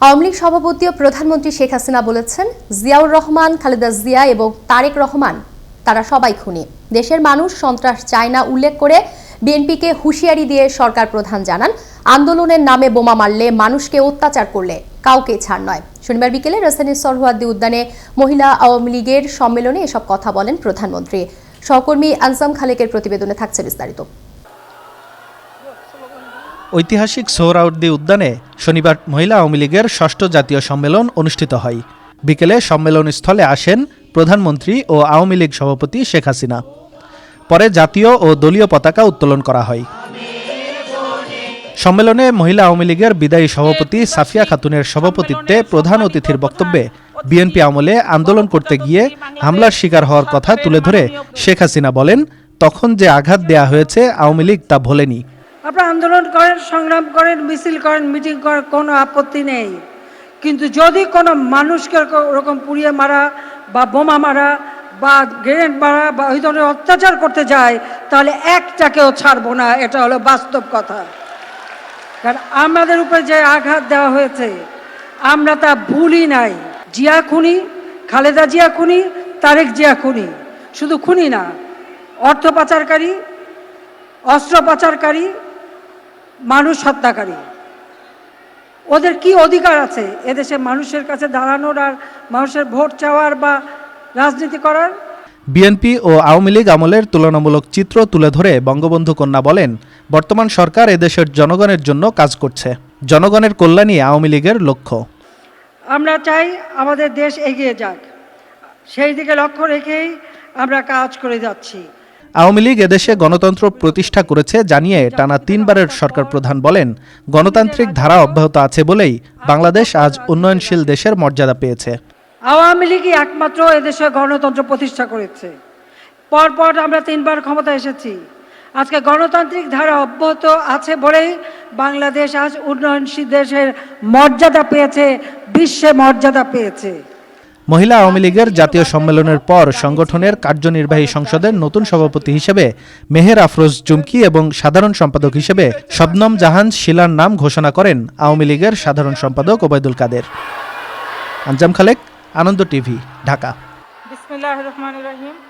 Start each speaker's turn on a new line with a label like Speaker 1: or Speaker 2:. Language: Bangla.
Speaker 1: আওয়ামী লীগ সভাপতি ও প্রধানমন্ত্রী শেখ হাসিনা বলেছেন, জিয়াউর রহমান, খালেদা জিয়া এবং তারেক রহমান, তারা সবাই খুনি। দেশের মানুষ সন্ত্রাস চায় না উল্লেখ করে বিএনপিকে হুঁশিয়ারি দিয়ে সরকার প্রধান জানান, আন্দোলনের নামে বোমা মারলে মানুষকে অত্যাচার করলে কাউকে ছাড় নয়। শনিবার বিকেলে রাজধানীর সরহুয়াদ্দি উদ্যানে মহিলা আওয়ামী লীগের সম্মেলনে এসব কথা বলেন প্রধানমন্ত্রী। সহকর্মী আনসাম খালেকের প্রতিবেদনে থাকছে বিস্তারিত।
Speaker 2: ঐতিহাসিক সোহরাউদ্দি উদ্যানে শনিবার মহিলা আওয়ামী লীগের ষষ্ঠ জাতীয় সম্মেলন অনুষ্ঠিত হয়। বিকেলে সম্মেলন স্থলে আসেন প্রধানমন্ত্রী ও আওয়ামী লীগ সভাপতি শেখ হাসিনা। পরে জাতীয় ও দলীয় পতাকা উত্তোলন করা হয়। সম্মেলনে মহিলা আওয়ামী লীগের বিদায়ী সভাপতি সাফিয়া খাতুনের সভাপতিত্বে প্রধান অতিথির বক্তব্যে বিএনপি আমলে আন্দোলন করতে গিয়ে হামলার শিকার হওয়ার কথা তুলে ধরে শেখ হাসিনা বলেন, তখন যে আঘাত দেয়া হয়েছে আওয়ামী লীগ তা ভোলেনি।
Speaker 3: আপনারা আন্দোলন করেন, সংগ্রাম করেন, মিছিল করেন, মিটিং করেন, কোনো আপত্তি নেই। কিন্তু যদি কোনো মানুষকে ওরকম- পুড়িয়ে মারা বা বোমা মারা বা গ্রেনেড মারা বা ওই ধরনের অত্যাচার করতে যায়, তাহলে একটাকেও ছাড়বো না। এটা হলো বাস্তব কথা। কারণ আমাদের উপরে যে আঘাত দেওয়া হয়েছে, আমরা তা ভুলি নাই। জিয়া খুনি, খালেদা জিয়া খুনি, তারেক জিয়া খুনি। শুধু খুনি না, অর্থ পাচারকারী অস্ত্র পাচারকারী মানুষ হত্যাকারী। ওদের কি অধিকার আছে? এদেশে মানুষের কাছে দাঁড়ানোর আর মানুষের ভোট চাওয়ার বা রাজনীতি করার?
Speaker 2: বিএনপি ও আওয়ামী লীগ আমলের তুলনামূলক চিত্র তুলে ধরে বঙ্গবন্ধু কন্যা বলেন বর্তমান সরকার এদেশের জনগণের জন্য কাজ করছে। জনগণের কল্যাণই আওয়ামী লীগের লক্ষ্য।
Speaker 3: আমরা চাই আমাদের দেশ এগিয়ে যাক। সেই দিকে লক্ষ্য রেখেই আমরা কাজ করে যাচ্ছি।
Speaker 2: আওয়ামী লীগ এদেশে গণতন্ত্র প্রতিষ্ঠা করেছে জানিয়ে টানা তিনবারের সরকার প্রধান বলেন, গণতান্ত্রিক ধারা অব্যাহত আছে বলেই বাংলাদেশ আজ উন্নয়নশীল দেশের মর্যাদা পেয়েছে।
Speaker 3: আওয়ামী লীগই একমাত্র এদেশে গণতন্ত্র প্রতিষ্ঠা করেছে। পরপর আমরা তিনবার ক্ষমতা এসেছি। আজকে গণতান্ত্রিক ধারা অব্যাহত আছে বলেই বাংলাদেশ আজ উন্নয়নশীল দেশের মর্যাদা পেয়েছে, বিশ্বে মর্যাদা পেয়েছে।
Speaker 2: মহিলা আওয়ামী লীগের জাতীয় সম্মেলনের পর সংগঠনের কার্যনির্বাহী সংসদের নতুন সভাপতি হিসেবে মেহের আফরোজ চুমকি এবং সাধারণ সম্পাদক হিসেবে শবনম জাহান শিলার নাম ঘোষণা করেন আওয়ামী লীগের সাধারণ সম্পাদক ওবায়দুল কাদের। আঞ্জাম খালেক, আনন্দ টিভি, ঢাকা।
Speaker 3: রহিম।